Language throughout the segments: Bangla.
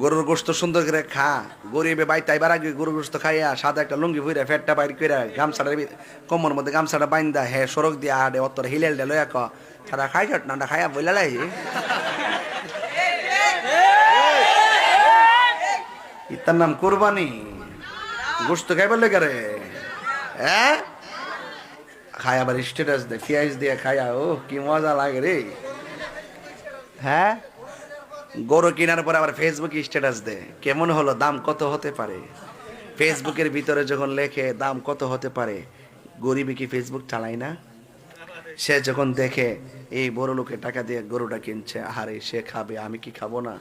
গরুর গোস্ত সুন্দর করে খা। গরিবে বাই তাইবার আগে গরুর গোস্ত খাইয়া সাদা একটা লুঙ্গি ভুইরা ফেটটা বাইর কইরা গামছাটা কম্মর মধ্যে গামছাটা বাইন্দা হে, সড়ক দিয়া আডে অতর হিলেল ডে লয়া ক খাই চট না খাইয়া বইলা লাই ইতার নাম কোরবানি। গোস্ত খাইবার লেগে রে। হ্যাঁ খায় আবার স্ট্যাটাস দে পিয়াজ দিয়ে খায়া ও কি মজা লাগে রে। হ্যাঁ? গরু কেনার পরে আবার ফেসবুকে স্ট্যাটাস দেয়। কেমন হলো? দাম কত হতে পারে? ফেসবুকের ভিতরে যখন লেখে, দাম কত হতে পারে? গরিবী কি ফেসবুক চালায় না? সে যখন দেখে, এই বড় লোকে টাকা দিয়ে গরুটা কিনছে, আহারে, সে খাবে, আমি কি খাব না?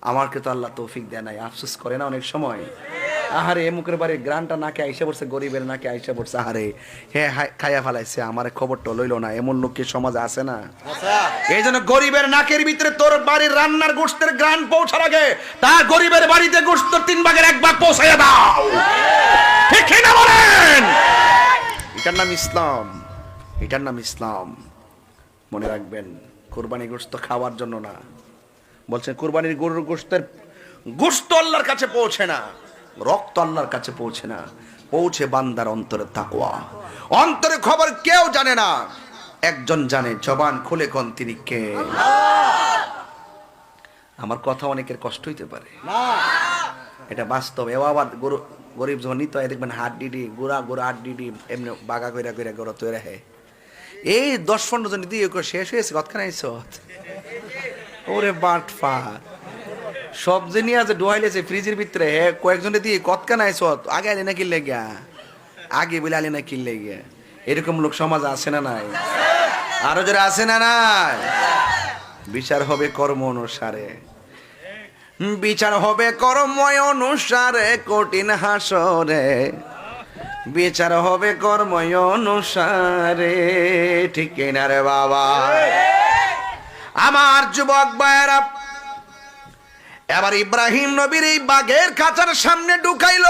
আমাকে তো আল্লাহ তৌফিক দেয় নাই, আফসোস করে না অনেক সময়? আহারে এমুকের বাড়ির গ্রানটা নাকে আইসা পড়ছে গরিবের নাকে আইসা পড়ছে আহারে। হে হাই- খাইয়া ফেলাইছে আমার খবরটা লইলো না এমন লোক কি সমাজে আছে না? এই জন্য গরিবের নাকের ভিতরে তোর বাড়ির রান্নার গোষ্ঠের গ্রান পৌঁছার আগে তার গরিবের বাড়িতে গোষ্ঠ তিন ভাগের এক ভাগ পৌঁছাইয়া দাও। ঠিক না বলেন? এটার নাম ইসলাম। এটার নাম ইসলাম। মনে রাখবেন কোরবানি গোস্ত খাওয়ার জন্য না। বলছেন কোরবানির গরুর গোস্তের গোস্ত আল্লাহর কাছে পৌঁছে না। রক্ত আল্লাহর কাছে পৌঁছে না। পৌঁছে বান্দার অন্তরে তাকওয়া। অন্তরে খবর কেউ জানে না। একজন জানে জবান খুলে কোন তিনি কে। আমার কথা অনেকের কষ্ট হইতে পারে। এটা বাস্তব। এও আবার গরিব যখন নিতে দেখবেন হাত ডিডি গুড়া গুড়া হাত ডিডি এমনি বাগা কইরা কইরা গরু তৈরি হয়। এই দশ পনেরো জন দিয়ে শেষ হয়েছে কতখানে ওরে বাট ফা সব যে নিয়ে আছে ডুয়াইলেছে ফ্রিজের ভিতরে, হে, কয়েকজনে দিয়ে কতখান আইস আগে আলি না কিনলে গিয়া? আগে বলে আলি না কিনলে গিয়া। এরকম লোক সমাজ আছে না নাই? আরও যারা আছে না নাই? বিচার হবে কর্ম অনুসারে। বিচার হবে কর্ময় অনুসারে, কঠিন হাসরে। বিচার হবে কর্ময় অনুসারে, ঠিক না রে বাবা? আমার যুবক ভাইয়েরা এবার ইব্রাহিম নবীর এই বাঘের খাঁচার সামনে ঢুকাইল।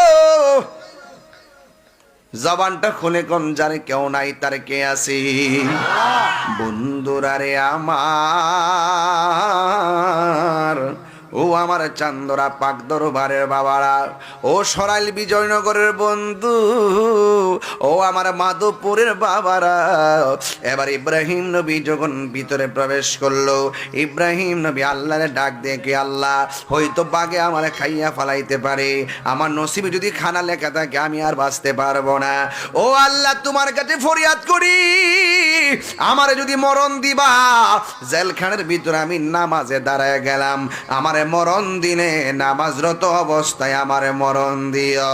জবানটা খুলে কোন জানে কেউ নাই, তার কে আসি বন্ধুরা রে আমার। ও আমার চান্দরা পাক দরবারের বাবারা, ও সরাইল বিজয়নগরের বন্ধু, ও আমার মাধবপুরের বাবারা। এবার ইব্রাহিম নবী যখন ভিতরে প্রবেশ করল, ইব্রাহিম নবী আল্লাহরে ডাক দেখে আল্লাহ, হয়তো বাগে আমার খাইয়া ফালাইতে পারে। আমার নসিবে যদি খানা লেখা থাকে, আমি আর বাঁচতে পারব না। ও আল্লাহ, তোমার কাছে ফরিয়াদ করি। আমারে যদি মরণ দিবা, জেলখানের ভিতরে আমি নামাজে দাঁড়ায় গেলাম। আমারে মরণ দিনে নামাজরত অবস্থায় আমারে মরণ দিও